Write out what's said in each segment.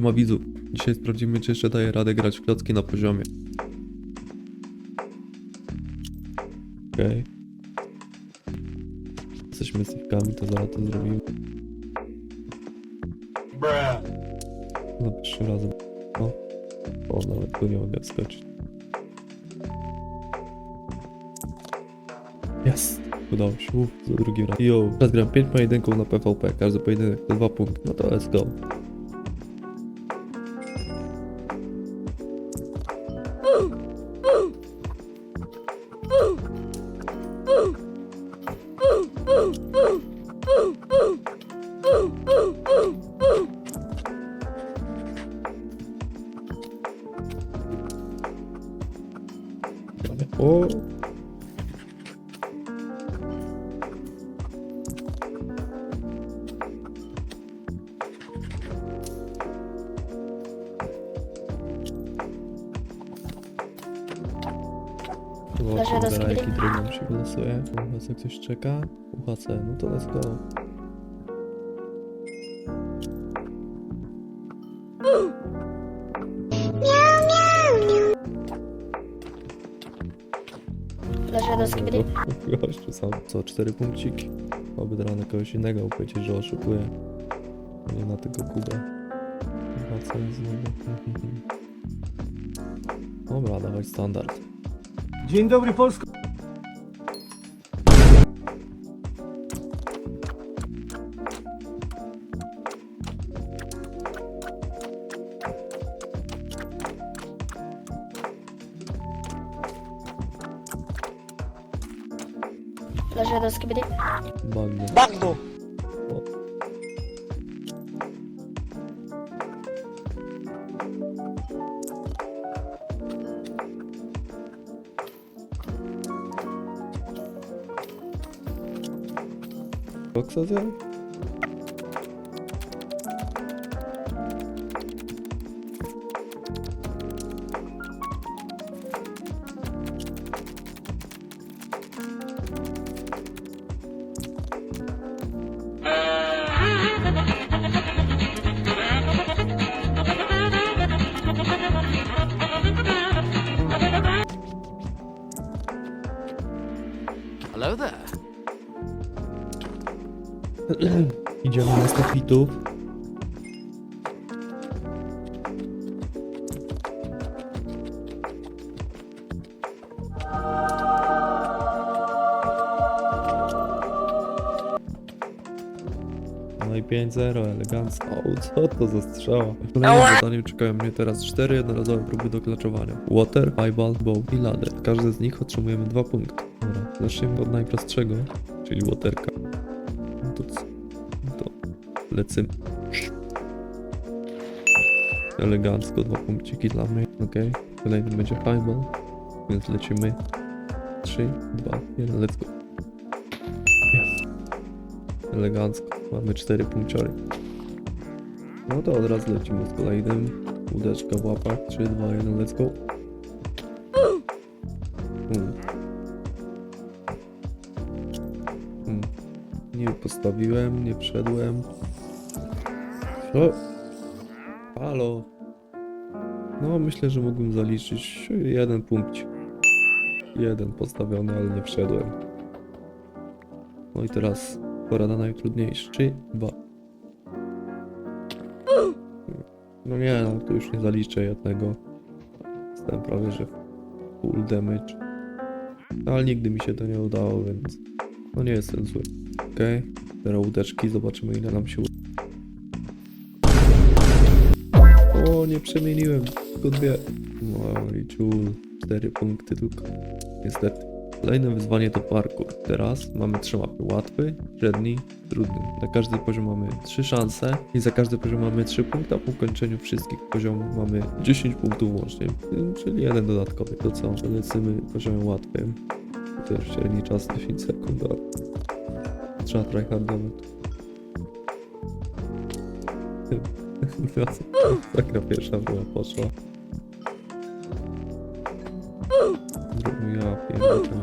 Ma widzów. Dzisiaj sprawdzimy, czy jeszcze daje radę grać w klocki na poziomie. Okej. Jesteśmy sypkami, to zaraz to zrobimy. Za pierwszym razem. No. O, nawet tu nie mogę wskoczyć. Jest! Udało się. Uf, za drugim razem. Yo, teraz gram 5 pojedynków na PvP. Każdy pojedynek to 2 punkty. No to let's go. O! Zobaczmy, jaki nam się wylosuje. UHC ktoś czeka? UHC, no to let's go. Leżę do skrytki. Gościu sam. Co, cztery punkciki? Oby na kogoś innego powiedzieć, że oszukuje. Nie na tego Kubę. UHC znowu. Dobra, dawać standard. Dzień dobry Polsko. Leży do skibidi. Bagno. Bagno! Boksa zjadł? Stafitów. No i 5-0, elegancko. O, co to za strzała? Kolejnym zadaniem czekają mnie teraz 4 jednorazowe próby doklaczowania. Water, Fireball, Bow i Ladder. Każdy z nich otrzymujemy 2 punkty. Dobra, zacznijmy od najprostszego, czyli Waterka. Lecimy. Elegancko, dwa punkciki dla mnie. Ok. Kolejny będzie highball. Więc lecimy. 3, 2, 1, let's go. Yes. Elegancko. Mamy 4 punkciory. No to od razu lecimy z kolejnym. Łódeczka w łapach. 3, 2, 1, let's go. Mm. Mm. Nie postawiłem, nie wszedłem. O! Halo. No, myślę, że mógłbym zaliczyć jeden punkt. Jeden postawiony, ale nie wszedłem. No i teraz pora na najtrudniejszy. Trzy, dwa. No nie, no tu już nie zaliczę jednego. Jestem prawie, że full damage. No, ale nigdy mi się to nie udało, więc no nie jestem zły. Okej, teraz łódeczki, zobaczymy ile nam się uda. Nie przemieniłem, dwie. Wow, i ciul, cztery punkty tylko. Niestety. Kolejne wyzwanie to parkour. Teraz mamy trzy mapy. Łatwy, średni, trudny. Na każdy poziom mamy trzy szanse i za każdy poziom mamy trzy punkty, a po ukończeniu wszystkich poziomów mamy 10 punktów łącznie, czyli jeden dodatkowy. To co? Lecimy poziomem łatwym. Już średni czas 10 sekund. Trzeba tryhardować. Taka pierwsza była poszła. Dru- Ja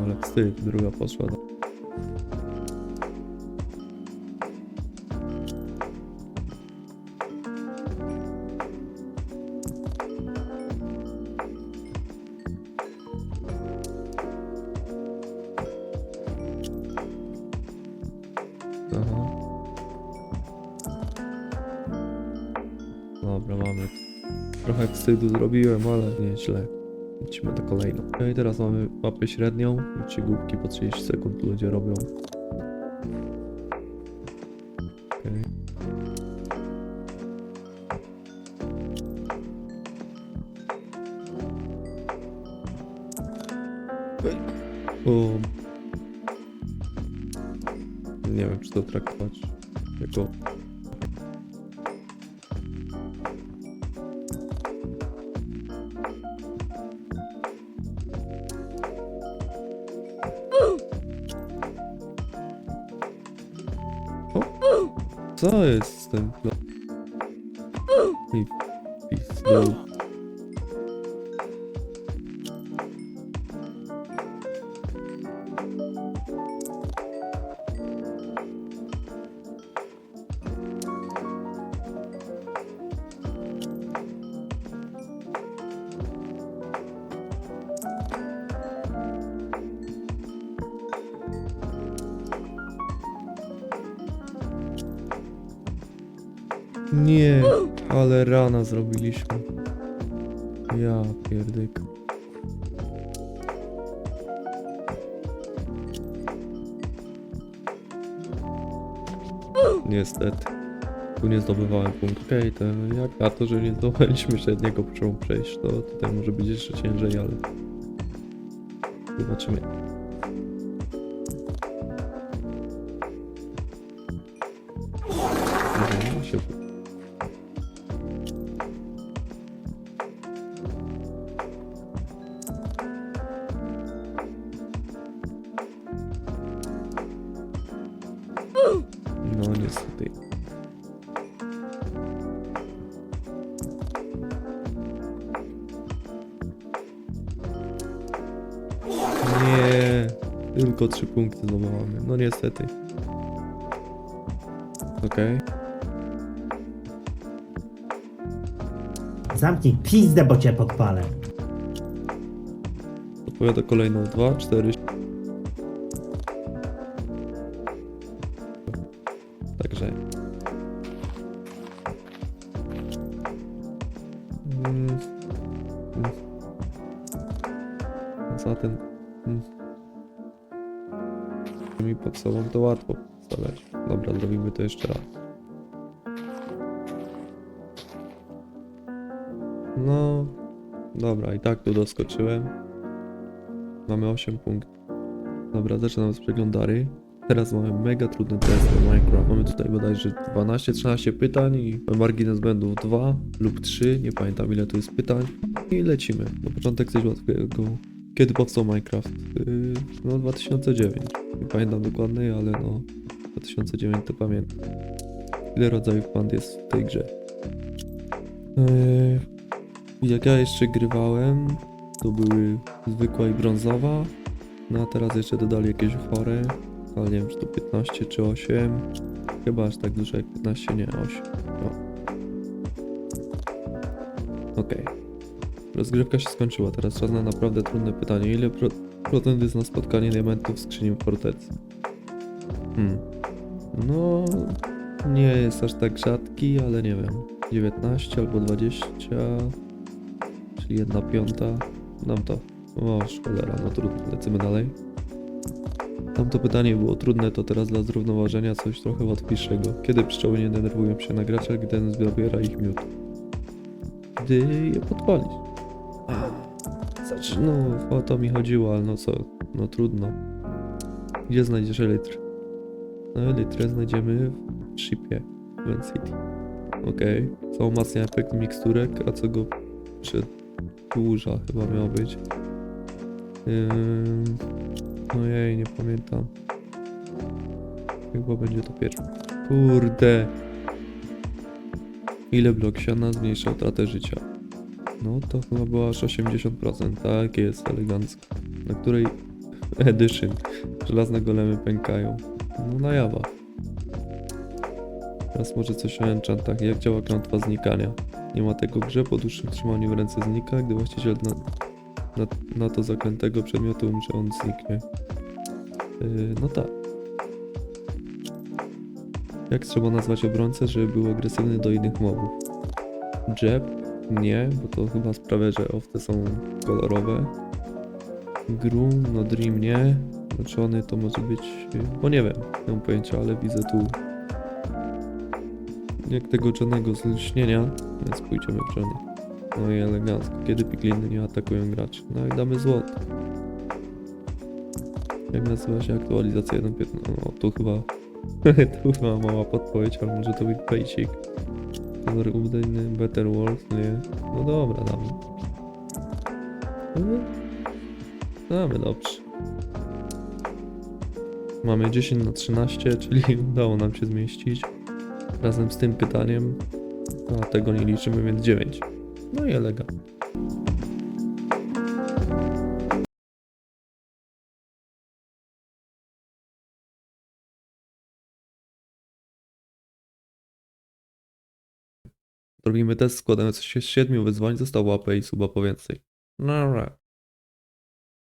ale wstyd, druga poszła. Trochę wstydu zrobiłem, ale nie źle. Lecimy do kolejną. No i teraz mamy mapę średnią. Ci głupki po 30 sekund ludzie robią. Okej. Ej. O. Nie wiem, czy to traktować jako Co jest z tym? pla- I pizdu. Nie, ale rana zrobiliśmy. Ja pierdyk. Niestety. Tu nie zdobywałem punkt. Okej, to jak na to, że nie zdobywaliśmy średniego poziomu przejść, to tutaj może być jeszcze ciężej, ale... Zobaczymy. Niestety. Nie, tylko trzy punkty zdobywamy. No niestety. Okej. Zamknij pizdę, bo cię podpalę. Odpowiada kolejną 2, 4. Zatem. Mm. Mi pod sobą to łatwo stawiać. Dobra, zrobimy to jeszcze raz. No. Dobra, i tak tu doskoczyłem. Mamy 8 punktów. Dobra, zaczynamy z przeglądary. Teraz mamy mega trudny test do Minecraft. Mamy tutaj bodajże 12-13 pytań i margines błędów 2 lub 3, nie pamiętam ile to jest pytań. I lecimy. Na początek coś łatwego. Kiedy powstał Minecraft? Yy, no 2009. Nie pamiętam dokładnie, ale no 2009 to pamiętam. Ile rodzajów band jest w tej grze? Yy, jak ja jeszcze grywałem, to były zwykła i brązowa. No a teraz jeszcze dodali jakieś chore. Ale nie wiem, czy to 15 czy 8. Chyba aż tak dużo jak 15, nie 8. No. Okej. Rozgrywka się skończyła. Teraz czas na naprawdę trudne pytanie. Ile pro procent jest na spotkanie diamentów w skrzyni w fortecy? Hmm. No... Nie jest aż tak rzadki, ale nie wiem. 19 albo 20 czyli jedna piąta. Dam to. O, cholera, no trudno, lecimy dalej. Tamto pytanie było trudne, to teraz dla zrównoważenia coś trochę łatwiejszego. Kiedy pszczoły nie denerwują się na gracza, gdy zabiera ich miód? Gdy je podpalić. Znaczy, no, o to mi chodziło, ale no co, no trudno. Gdzie znajdziesz elitr? No, elitrę znajdziemy w shipie w City. Okej, co umacnia efekt miksturek, a co go przedłuża chyba miało być. Ym... Ojej, nie pamiętam. Chyba będzie to pierwsze. Kurde. Ile blok siana zmniejsza utratę życia? No to chyba było aż 80%. Tak jest, elegancko. Na której edition żelazne golemy pękają? No na jawa. Teraz może coś o enchantach. Jak działa klątwa znikania? Nie ma tego grze, po dłuższym trzymaniu w ręce znika, gdy właściciel na, na, na to zaklętego przedmiotu umrze, on zniknie. Yy, no tak. Jak trzeba nazwać obrońcę, żeby był agresywny do innych mobów? Jeb? Nie, bo to chyba sprawia, że owce są kolorowe. Groom, no Dream nie. Znaczony to może być, bo nie wiem, nie mam pojęcia, ale widzę tu jak tego Johnego z lśnienia, więc pójdziemy w Johnny. No i elegancko, kiedy pigliny nie atakują graczy. No i damy złoto. Jak nazywa się aktualizacja 1.15? No tu chyba, tu chyba mała podpowiedź, ale może to być basic. Kolor udajny, Better World, nie. No dobra, damy. Mhm. Damy, dobrze. Mamy 10 na 13, czyli udało nam się zmieścić. Razem z tym pytaniem, a tego nie liczymy, więc 9. No i elegancko. Robimy test składający się z 7 wyzwań, został łapę i suba po więcej. No, right.